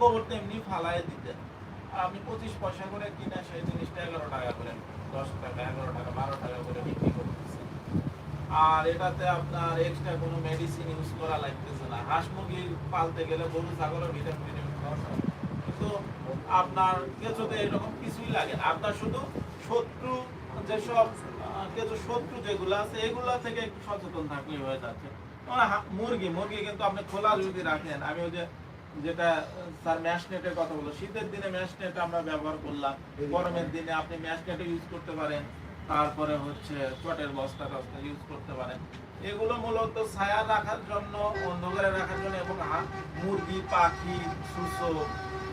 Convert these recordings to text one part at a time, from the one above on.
গোবরটা এমনি ফালাই দিতেন আপনি পঁচিশ পয়সা করে কিনে সেই জিনিসটা এগারো টাকা করে, দশ টাকা, এগারো টাকা, বারো টাকা করে বিক্রি করতেছেন আর এটাতে আপনার এক্সট্রা কোনো মেডিসিন ইউজ করা লাগতেছে না। হাঁস মুরগি পালতে গেলে গরু, ছাগলের ভিটামিন। কিন্তু আপনার কেঁচোতে এরকম কিছুই লাগে না। আপনার শুধু শত্রু যেসব কেঁচো শত্রু যেগুলো আছে, এগুলা থেকে একটু সচেতন থাকলেই হয়ে যাচ্ছে। মানে মুরগি মুরগি কিন্তু আপনি খোলা যদি রাখেন, আমি ওই যে যেটা স্যার ম্যাশ নেটের কথা বলল। শীতের দিনে ম্যাশ নেট আমরা ব্যবহার করলাম। গরমের দিনে আপনি ম্যাশ নেট ইউজ করতে পারেন। তারপরে হচ্ছে চটের বস্তা টস্তা ইউজ করতে পারেন। এগুলো মূলত ছায়া রাখার জন্য অন্ধকারে রাখার জন্য এবং হা- মুরগি পাখি শুষো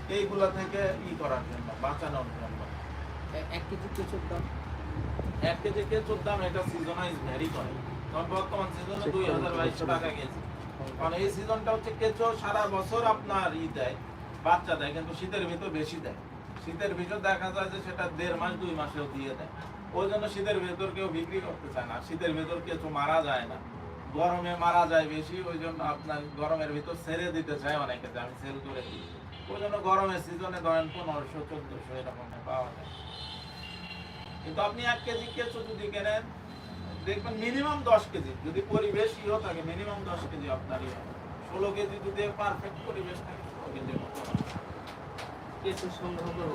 এইগুলো থেকে ই করার জন্য বাঁচানোর জন্য। এক কেজি কেঁচোর দাম? এক কেজি কেঁচোর দাম এটা সিজনাইজ ভ্যারি করে। কারণ বর্তমান সিজনে দুই হাজার বাইশশো টাকা গেছে কারণ এই সিজনটা হচ্ছে কেঁচো সারা বছর আপনার ই দেয়, বাচ্চা দেয়, কিন্তু শীতের ভিতর বেশি দেয়। শীতের ভিতর দেখা যায় যে সেটা দেড় মাস, দুই মাসেও দিয়ে দেয়। ওই জন্য শীতের ভেতর কেউ বিক্রি করতে চায় না। শীতের ভেতর কেঁচো মারা যায় না। গরমে মারা যায় বেশি, ওই জন্য আপনার গরমের ভিতর ছেড়ে দিতে চায় অনেকে আমি সেল করে দিই। ওই জন্য গরমের সিজনে ধরেন পনেরোশো, চোদ্দশো এরকম পাওয়া যায়। কিন্তু আপনি এক কেজি কেঁচো যদি কেনেন দেখবেন মিনিমাম দশ কেজি। যদি পরিবেশ ইও থাকে মিনিমাম দশ কেজি আপনার ইয়ে। ষোলো কেজি যদি পারফেক্ট পরিবেশ থাকে ষোলো কেজির মতো হবে। কেঁচো সংগ্রহ করব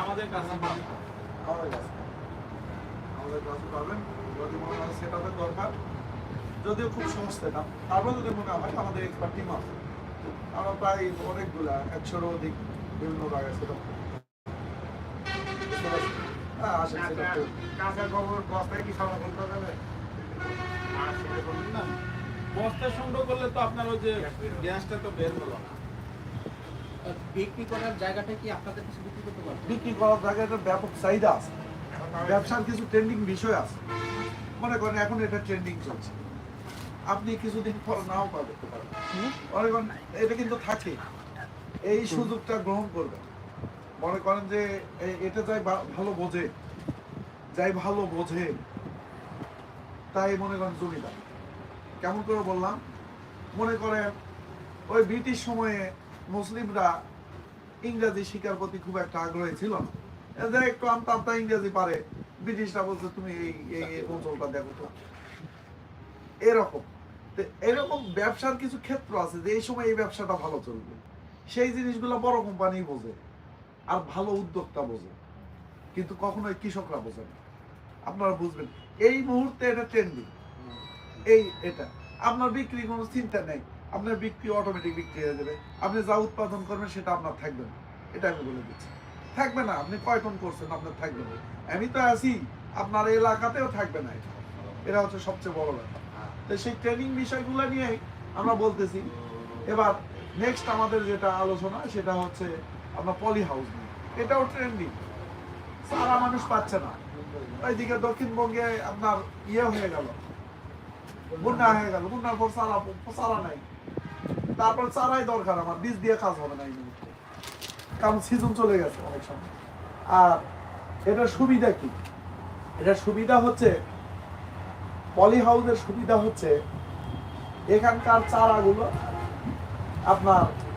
আমাদের কাছে আমাদের কাছে আমাদের কাছে পাবেন। যদি মনে হয় দরকার। যদিও খুব সহজ সেটা তারপর যদি মনে হয় আমাদের এক্সপার্ট টিম আছে। আমরা প্রায় অনেকগুলা একশোরও অধিক বিভিন্ন জায়গায় সেটা হ্যাঁ আসেন সেটা কাঁচা গোবর বস্তায় কি সংরক্ষণ করা যাবে আর সেটা করবেন না বস্তা সংগ্রহ করলে তো আপনার ওই যে গ্যাসটা তো বের হলো না। বিক্রি করার জায়গাটা কি আপনাদের কাছে বিক্রি করতে পারবেন? বিক্রি করার জায়গায় একটা ব্যাপক চাহিদা আছে। ব্যবসার কিছু ট্রেন্ডিং বিষয় আছে। মনে করেন এখন এটা ট্রেন্ডিং চলছে। আপনি কিছুদিন পর নাও পাবেন। এটা কিন্তু থাকে। এই সুযোগটা গ্রহণ করবেন। মনে করেন যে এটা যাই ভালো বোঝে, যাই ভালো বোঝে, তাই মনে করেন জমিদার। কেমন করে বললাম? মনে করেন ওই ব্রিটিশ সময়ে মুসলিমরা ইংরেজি শিকার প্রতি খুব একটা আগ্রহী ছিল না। এদের একটু আমতা আমতা ইংরেজি পারে, ব্রিটিশরা বলছে, তুমি এই এই অঞ্চলটা দেখো তো। এরকম। এরকম ব্যবসার কিছু ক্ষেত্র আছে যে এই সময় এই ব্যবসাটা ভালো চলবে। সেই জিনিসগুলো বড় কোম্পানি বোঝে। আর ভালো উদ্যোক্তা বোঝে। কিন্তু কখনোই কৃষকরা বোঝে না। আপনারা বুঝবেন, এই মুহূর্তে এটা ট্রেন্ডিং এই, এটা। আপনার বিক্রি কোনো চিন্তা নেই। আপনার বিক্রি অটোমেটিক বিক্রি হয়ে যাবে। আপনি যা উৎপাদন করবেন সেটা আপনার থাকবে না। এটা আমি বলে দিচ্ছি। থাকবে না, আপনি কয় টন করছেন, আপনার থাকবে না। আমি তো আছি, আপনার এলাকাতেও থাকবে না এটা। এটা হচ্ছে সবচেয়ে বড় ব্যাপার। তো সেই ট্রেনিং বিষয়গুলো নিয়েই আমরা বলতেছি। এবার নেক্সট আমাদের যেটা আলোচনা, সেটা হচ্ছে আপনার পলি হাউস নিয়ে এটাও ট্রেন্ডিং সারা মানুষ পাচ্ছে না। ওইদিকে দক্ষিণবঙ্গে আপনার ইয়ে হয়ে গেল। বন্যা হয়ে গেল। বন্যার পর চারা চারা নাই। তারপর চারাই দরকার আমার। বীজ দিয়ে কাজ হবে না এই মুহূর্তে। কারণ সিজন চলে গেছে অনেক সময়। আর এটার সুবিধা কি? এটার সুবিধা হচ্ছে, পলি হাউসের সুবিধা হচ্ছে, এখানকার চারাগুলো আপনার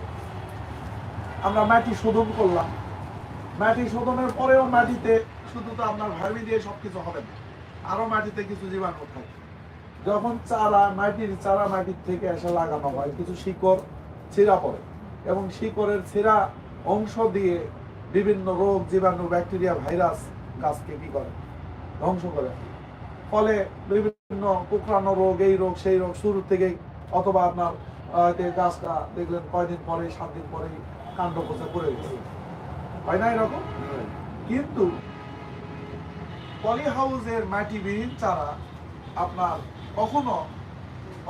আমরা মাটি শোধন করলাম। মাটি শোধনের পরেও মাটিতে শুধু তো আপনার ভার্মি দিয়ে সবকিছু হবে না আরও মাটিতে কিছু জীবাণু থাকে। যখন চারা, মাটির চারা মাটির থেকে এসে লাগানো হয়, কিছু শিকড়, ছিঁড়া পড়ে। এবং শিকড়ের ছিঁড়া অংশ দিয়ে বিভিন্ন রোগ, জীবাণু, ব্যাকটেরিয়া, ভাইরাস গাছকে কি করে? ধ্বংস করে ফলে বিভিন্ন কুকরানো রোগ, এই রোগ, সেই রোগ শুরু থেকেই অথবা আপনার গাছটা দেখলেন কয়দিন পরে সাত দিন পরে কাণ্ড পচে পড়ে গেছে হয় না এরকম? কিন্তু পলি হাউসের মাটিবিহীন চারা আপনার কখনো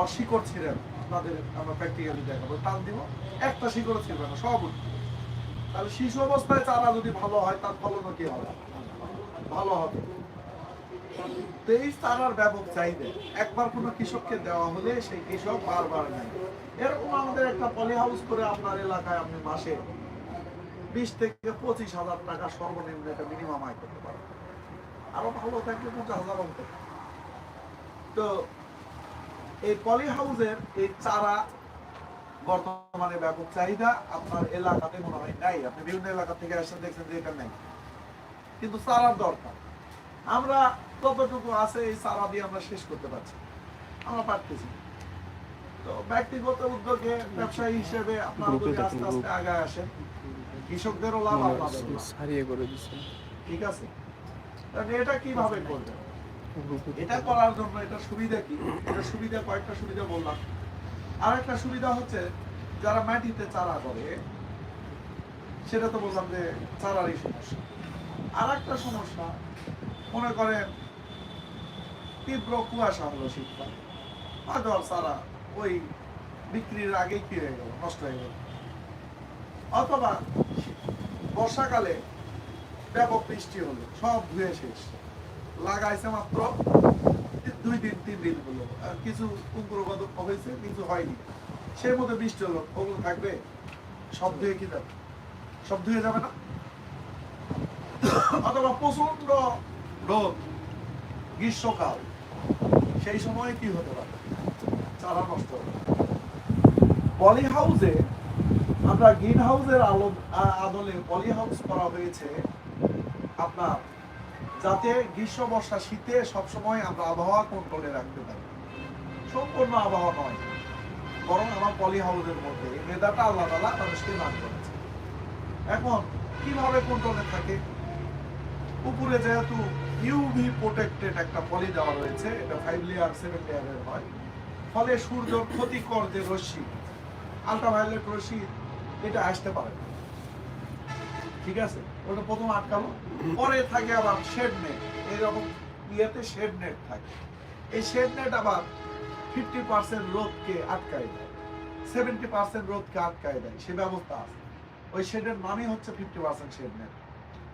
অশিকড় ছিঁড়ে না। আপনাদের আমরা প্র্যাকটিক্যালি দেখাবো। টান দিব একটা শিকড় ছিঁড়বে না সব তাহলে শিশু অবস্থায় চারা যদি ভালো হয় তার ফলনও কি হবে? ভালো হবে। তো এই চারার ব্যাপক চাহিদা। একবার কোনো কৃষককে দেওয়া হলে সেই কৃষক বারবার নেয়। এরকম আমাদের একটা পলি হাউস করে আপনার এলাকায় আপনি মাসে বিশ থেকে পঁচিশ হাজার টাকা সর্বনিম্ন একটা মিনিমাম আয় করতে পারেন। আরও ভালো থাকলে পঞ্চাশ হাজার অন্তত। তো এই পলি হাউসের এই চারা বর্তমানে ব্যাপক চাহিদা, আপনার এলাকাতে মনে হয় নাই। আপনি বিভিন্ন এলাকা থেকে আসেন দেখছেন যে এটা নাই। কিন্তু চারার দরকার। আমরা কতটুকু আছে এই চারা দিয়ে আমরা শেষ করতে পারছি? আমরা পারতেছি। তো ব্যক্তিগত উদ্যোগে ব্যবসায়ী হিসেবে আপনারা যদি আস্তে আস্তে আগায় আসেন কৃষকদেরও লাভ আপনাদের সারিয়ে করে দিচ্ছে ঠিক আছে? তাহলে এটা কীভাবে করবেন? এটা করার জন্য এটা সুবিধা কি? এটা সুবিধা কয়েকটা সুবিধা বললাম। আর একটা সুবিধা হচ্ছে যারা মাটিতে চারা করে সেটা তো বললাম যে চারারই সমস্যা। আর একটা সমস্যা মনে করেন তীব্র কুয়াশা হলো শীতকাল। আর চারা ওই বিক্রির আগেই কি হয়ে গেল? নষ্ট হয়ে গেল। অথবা বর্ষাকালে ব্যাপক বৃষ্টি হলো, সব ধুয়ে শেষ। লাগাইছে মাত্র দুই দিন তিন দিন হলো। কিছু কুকুরগত হয়েছে, কিছু হয়নি। সেই মতো বৃষ্টি হলো। ওগুলো থাকবে, সব ধুয়ে কি যাবে? সব ধুয়ে যাবে না? অথবা প্রচণ্ড রোদ গ্রীষ্মকাল, সেই সময় কি হতে পারে? চারা নষ্ট হবে। পলি হাউসে আমরা গ্রিন হাউসের আলো আদলে পলি হাউস করা হয়েছে। আপনার যাতে গ্রীষ্ম, বর্ষা, শীতে সবসময় আমরা আবহাওয়া কন্ট্রোলে রাখতে পারি। সম্পূর্ণ আবহাওয়া নয়, বরং আমার পলি হাউসের মধ্যে মেধাটা আল্লাহ তালা মানুষকে দান করেছে। এখন কীভাবে কন্ট্রোলে থাকে? উপরে যেহেতু ইউভি প্রোটেক্টেড একটা পলি দেওয়া রয়েছে, এটা ফাইভ লেয়ার সেভেন লেয়ারের হয়। ফলে সূর্যর ক্ষতিকর যে রশ্মি আলট্রাভায়োলেট রশ্মি, এটা আসতে পারে। ঠিক আছে? ওটা প্রথম আটকালো। পরে থাকে আবার শেড নেট এইরকম ইয়েতে শেড নেট থাকে। এই শেড নেট আবার ফিফটি পার্সেন্ট রোদকে আটকায় দেয়। সেভেন্টি পার্সেন্ট রোদকে আটকায় দেয়। সে ব্যবস্থা আছে। ওই শেডের নামই হচ্ছে ফিফটি পার্সেন্ট শেড নেট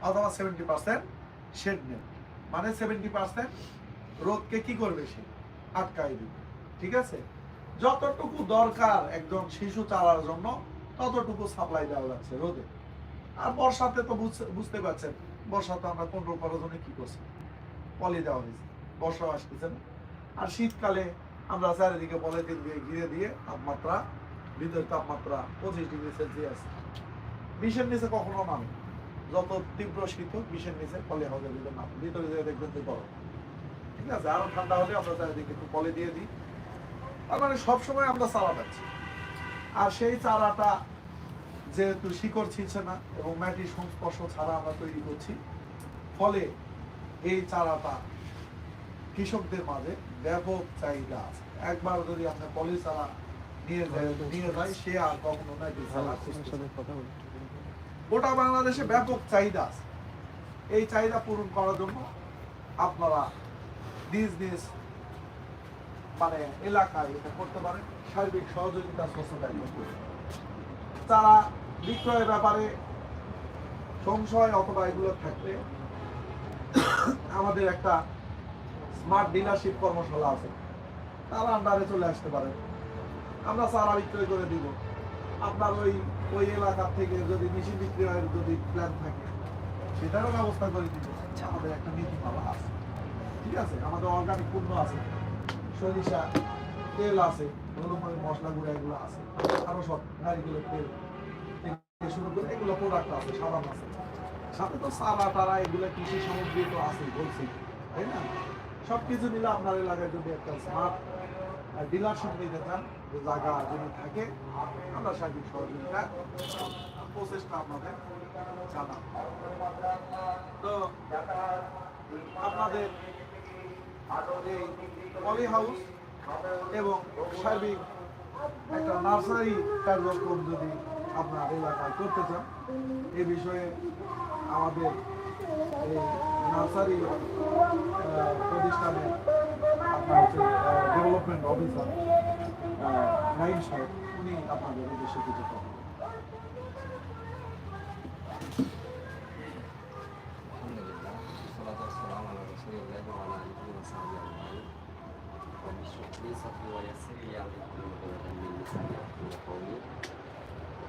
অথবা সেভেন্টি পার্সেন্ট শেড নেট মানে সেভেন্টি পার্সেন্ট রোদকে কি করবে সে? আটকায় দিবে। ঠিক আছে? যতটুকু দরকার একজন শিশু চালার জন্য, ততটুকু সাপ্লাই দেওয়া যাচ্ছে রোদে। আর বর্ষাতে তো বুঝতে- পারছেন, বর্ষাতে আমরা কন্ট্রোল করার জন্য কি করছি? পলি দেওয়া হয়েছে। বর্ষা আসতেছে না। আর শীতকালে আমরা চারিদিকে পলিথিন দিয়ে ঘিরে দিয়ে তাপমাত্রা, ভিতর তাপমাত্রা পঁচিশ ডিগ্রি সেলসিয়াস। বিশের নিচে কখনো নামে যত তীব্র শীত হোক বিশের নিচে পলি হাউসের ভিতরে নামে ভিতরে যেয়ে দেখবেন যে গরম। ঠিক আছে? আরও ঠান্ডা হলে আমরা চারিদিকে একটু পলি দিয়ে দিই। তার মানে সবসময় আমরা চারা পাচ্ছি। আর সেই চারাটা যেহেতু শিকড় ছিঁড়ছে না এবং মাটির সংস্পর্শ ছাড়া আমরা তৈরি করছি ফলে এই চারাটা কৃষকদের মাঝে ব্যাপক চাহিদা আছে। একবার যদি আপনার পলি চারা নিয়ে যায় নিয়ে যায় সে আর কখনো মাটি চারা খুঁজতে সাথে কথা বলি গোটা বাংলাদেশে ব্যাপক চাহিদা আছে। এই চাহিদা পূরণ করার জন্য আপনারা নিজ নিজ মানে এলাকায় এটা করতে পারেন। সার্বিক সহযোগিতা করতে তারা বিক্রয়ের ব্যাপারে সংশয় অথবা এগুলো থাকলে আমাদের একটা স্মার্ট ডিলারশিপ কর্মশালা আছে। তারা আন্ডারে চলে আসতে পারেন। আমরা চারা বিক্রয় করে দিব। আপনার ওই ওই এলাকা থেকে যদি বেশি বিক্রি হয় যদি প্ল্যান থাকে, সেটারও ব্যবস্থা করে দিব। আমাদের একটা নীতিমালা আছে। ঠিক আছে? আমাদের অর্গানিক পণ্য আছে। সরিষা, তেল আছে, হলুদ মশলা গুঁড়া এগুলো আছে। আরও সব নারিকেলের তেল শুরু করে এগুলো প্রোডাক্ট আছে, সাবান আছে। সাথে তো সারা টারা এগুলো কৃষি সামগ্রী তো আছে, বলছি। তাই না? সব কিছু মিলে আপনার এলাকায় যদি একটা স্মার্ট ডিলারশিপ নিতে চান জায়গা যদি থাকে, আমরা সার্বিক সহযোগিতা প্রচেষ্টা আপনাদের জানাব। তো আপনাদের এই পলি হাউস এবং সার্বিক একটা নার্সারি কার্যক্রম যদি আপনার এলাকায় করতে চান, এ বিষয়ে আমাদের নার্সারি প্রতিষ্ঠানের আপনার ডেভেলপমেন্ট অফিসার নাইম সাহেব উনি আপনাদের উদ্দেশ্যে কিছু কথা বলবেন। আলহামদুলিল্লাহ সালাতু ওয়াসসালামু আলা রাসূলিল্লাহ ওয়া আলা আলিহি ওয়া সাহবিহি আজমাইন রব্বি ইশরাহ লি সাদরি ওয়া ইয়াসসির লি আমরি ওয়াহলুল উকদাতাম মিন লিসানি ইয়াফকাহু কওলি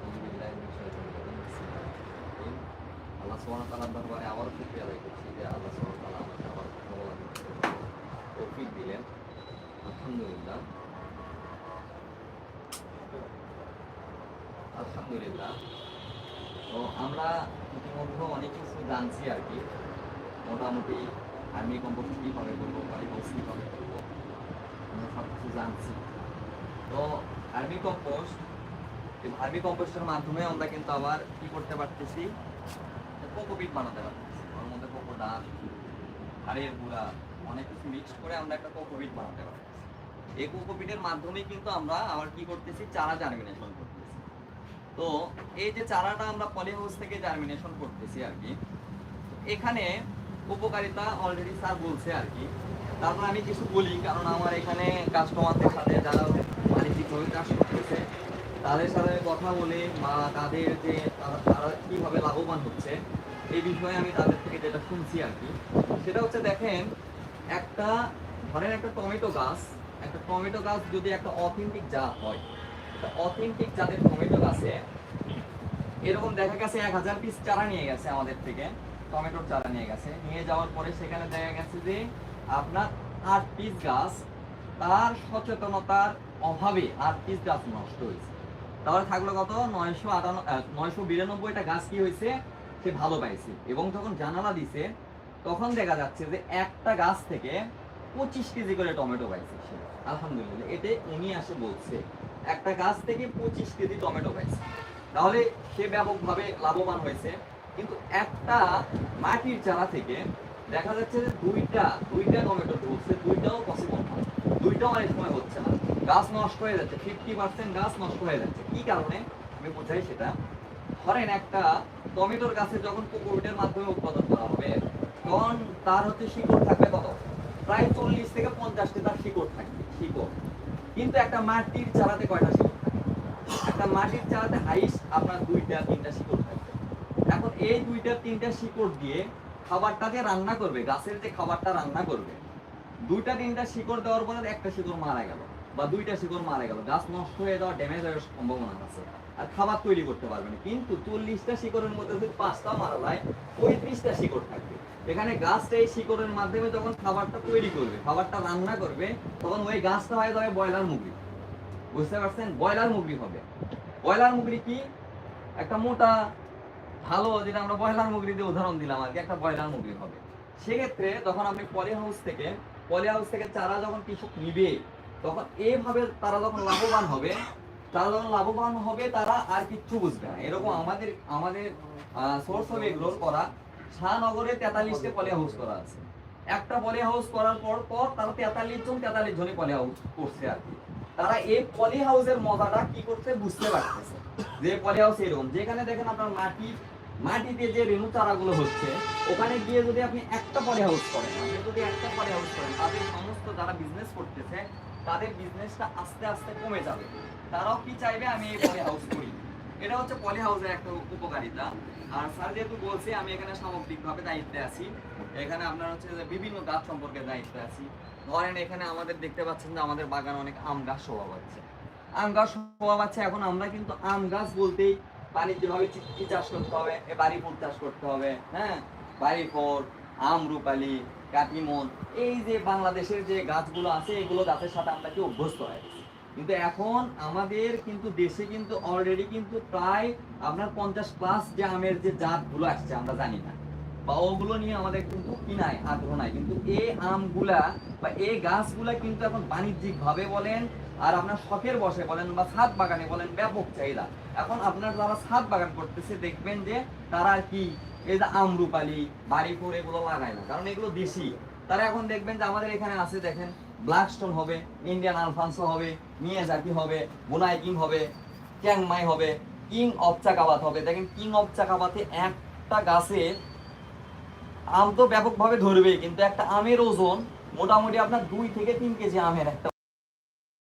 আউযু বিল্লাহি মিনাশ শাইতানির রাজিম বিসমিল্লাহির রহমানির রহিম আল্লাহ সুবহানাহু ওয়া তাআলার দরবারে আবারও শুকরিয়া আদায় করছি যে আল্লাহ সুবহানাহু ওয়া তাআলা আমাকে আবার কথা বলার তৌফিক দিলেন আলহামদুলিল্লাহ আলহামদুলিল্লাহ। তো আমরা ইতিমধ্যে অনেক কিছু জানছি আর কি। মোটামুটি আর্মি কম্পোস্ট কীভাবে করব বাড়ি হাউস কীভাবে করব, আমরা সব কিছু জানছি। তো আর্মি কম্পোস্ট আর্মি কম্পোস্টের মাধ্যমে আমরা কিন্তু আবার কি করতে পারতেছি? কোকোপিট বানাতে পারতেছি। ওর মধ্যে কোকো ডাল, হাড়ের গুঁড়া, অনেক কিছু মিক্সড করে আমরা একটা কোকোপিট বানাতে পারতেছি। এই কোকোপিটের মাধ্যমে কিন্তু আমরা আবার কি করতেছি? চারা জার্মিনেশন করতেছি। তো এই যে চারাটা আমরা পলি হাউস থেকে জার্মিনেশন করতেছি আর কি, এখানে উপকারিতা অলরেডি স্যার বলছে আর কি। তারপর আমি কিছু বলি, কারণ আমার এখানে কাস্টমারদের সাথে যারা বাণিজ্যিকভাবে চাষ করতেছে, তাদের সাথে কথা বলে বা তাদের যে তারা- কীভাবে লাভবান হচ্ছে, এই বিষয়ে আমি তাদের থেকে যেটা শুনছি আর কি। সেটা হচ্ছে দেখেন, একটা ধরেন একটা টমেটো গাছ, একটা টমেটো গাছ যদি একটা অথেন্টিক জাত হয় অথেন্টিক জাতের টমেটো গাছে এরকম দেখা গেছে এক হাজার পিস চারা নিয়ে গেছে আমাদের থেকে টমেটোর চারা নিয়ে গেছে। নিয়ে যাওয়ার পরে সেখানে দেখা গেছে যে আপনার আট পিস গাছ, তার সচেতনতার অভাবে আট পিস গাছ নষ্ট হয়েছে। তাহলে থাকল কত? নয়শো আটান্ন নয়শো বিরানব্বইটা গাছ কি হয়েছে? সে ভালো পাইছে। এবং যখন জানালা দিছে, তখন দেখা যাচ্ছে যে একটা গাছ থেকে পঁচিশ কেজি করে টমেটো পাইছে সে। আলহামদুলিল্লাহ, এতে উনি আসে বলছে একটা গাছ থেকে পঁচিশ কেজি টমেটো পাইছে তাহলে সে ব্যাপকভাবে লাভবান হয়েছে। কিন্তু একটা মাটির চারা থেকে দেখা যাচ্ছে যে দুইটা দুইটা টমেটো ধরছে, দুইটাও পসিবল না দুইটাও অনেক সময় হচ্ছে না। গাছ নষ্ট হয়ে যাচ্ছে ফিফটি পার্সেন্ট গাছ নষ্ট হয়ে যাচ্ছে। কি কারণে? আমি বোঝাই সেটা। ধরেন একটা টমেটোর গাছে যখন কোকোপিটের মাধ্যমে উৎপাদন করা হবে, তখন তার হচ্ছে শিকড় থাকবে কত? প্রায় চল্লিশ থেকে পঞ্চাশটি তার শিকড় থাকবে, শিকড়। কিন্তু একটা মাটির চারাতে কয়টা শিকড় থাকে? একটা মাটির চারাতে হাইস আপনার দুইটা, তিনটা শিকড় থাকবে এখন এই দুইটা, তিনটা শিকড় দিয়ে খাবারটাকে রান্না করবে, গাছের যে খাবারটা রান্না করবে, দুইটা, তিনটা শিকড় দেওয়ার পরে একটা শিকড় মারা গেল বা দুইটা শিকড় মারা গেল। গাছ নষ্ট হয়ে যাওয়া ড্যামেজ হওয়ার সম্ভাবনা আছে আর খাবার তৈরি করতে পারবে না। কিন্তু চল্লিশটা শিকড়ের মধ্যে যদি পাঁচটা মারা যায়, পঁয়ত্রিশটা শিকড় থাকবে। এখানে গাছটা এই শিকড়ের মাধ্যমে যখন খাবারটা তৈরি করবে, খাবারটা রান্না করবে, তখন ওই গাছটা হয়ে যাবে ব্রয়লার মুরগি। বুঝতে পারছেন? ব্রয়লার মুরগি হবে। ব্রয়লার মুরগি কি? একটা মোটা, ভালো, যেটা আমরা ব্রয়লার মুরগি দিয়ে উদাহরণ দিলাম আর কি, একটা ব্রয়লার মুরগি হবে। সেক্ষেত্রে তখন আপনি পলি হাউস থেকে, পলি হাউস থেকে চারা যখন কৃষক নিবে, তখন এইভাবে তারা যখন লাভবান হবে, তারা যখন লাভবান হবে, তারা আর কিচ্ছু বুঝবে না। এরকম আমাদের আমাদের সোর্স হবে এগুলোর করা শাহনগরে তেতাল্লিশটা পলি হাউস করা আছে। একটা পলি হাউস করার পর পর তারা তেতাল্লিশ জন, তেতাল্লিশ জনই পলি হাউস করছে আর কি। তারা এই পলি হাউসের মজাটা কি করছে বুঝতে পারতেছে যে পলি হাউস এরকম, যেখানে দেখেন আপনার মাটি, মাটিতে যে রেণু চারাগুলো হচ্ছে, ওখানে গিয়ে যদি আপনি একটা পলি হাউস করেন, আপনি যদি একটা পলি হাউস করেন, তাদের সমস্ত যারা বিজনেস করতেছে, তাদের বিজনেসটা আস্তে আস্তে কমে যাবে। তারাও কি চাইবে, আমি এই পলি হাউস করি। এটা হচ্ছে পলি হাউসের একটা উপকারিতা। আর স্যার যেহেতু বলছে, আমি এখানে সামগ্রিকভাবে দায়িত্বে আছি। এখানে আপনার হচ্ছে যে বিভিন্ন গাছ সম্পর্কে দায়িত্বে আছি। ধরেন এখানে আমাদের দেখতে পাচ্ছেন যে আমাদের বাগানে অনেক আম গাছ শোভা পাচ্ছে। আম গাছ শোভা পাচ্ছে, এখন আমরা কিন্তু আম গাছ বলতেই বাণিজ্যভাবে চি- কি চাষ করতে হবে বাড়ি ফুল চাষ করতে হবে হ্যাঁ? বাড়ি ফোর আম রূপালি, কাটিমন, এই যে বাংলাদেশের যে গাছগুলো আছে, এগুলো গাছের সাথে আমরা কি অভ্যস্ত হয়ে। কিন্তু এখন আমাদের কিন্তু দেশে কিন্তু অলরেডি কিন্তু প্রায় আপনার পঞ্চাশ প্লাস যে আমের যে জাতগুলো আসছে, আমরা জানি না। বা ওগুলো নিয়ে আমাদের কিন্তু কি নাই, আগ্রহ নাই। কিন্তু এই আমগুলা বা এই গাছগুলা কিন্তু এখন বাণিজ্যিক ভাবে বলেন আর আপনার শখের বসে বলেন বা ছাদ বাগানে বলেন, ব্যাপক চাহিদা। এখন আপনার যারা ছাদ বাগান করতেছে, দেখবেন যে তারা কি এই যে আমরুপালি বাড়ি বাড়িপুর এগুলো লাগায় না। কারণ এগুলো দেশি তারা এখন দেখবেন যে আমাদের এখানে আছে, দেখেন ব্ল্যাকস্টোন হবে ইন্ডিয়ান আলফান্সো হবে মিয়াজাকি হবে? বোনাই কিং হবে ক্যাংমাই হবে, কিং অফ চাকাবাত হবে। দেখেন, কিং অফ চাকাবাতে একটা গাছে আম তো ব্যাপকভাবে ধরবে কিন্তু একটা আমের ওজন মোটামুটি আপনার দুই থেকে তিন কেজি আমের একটা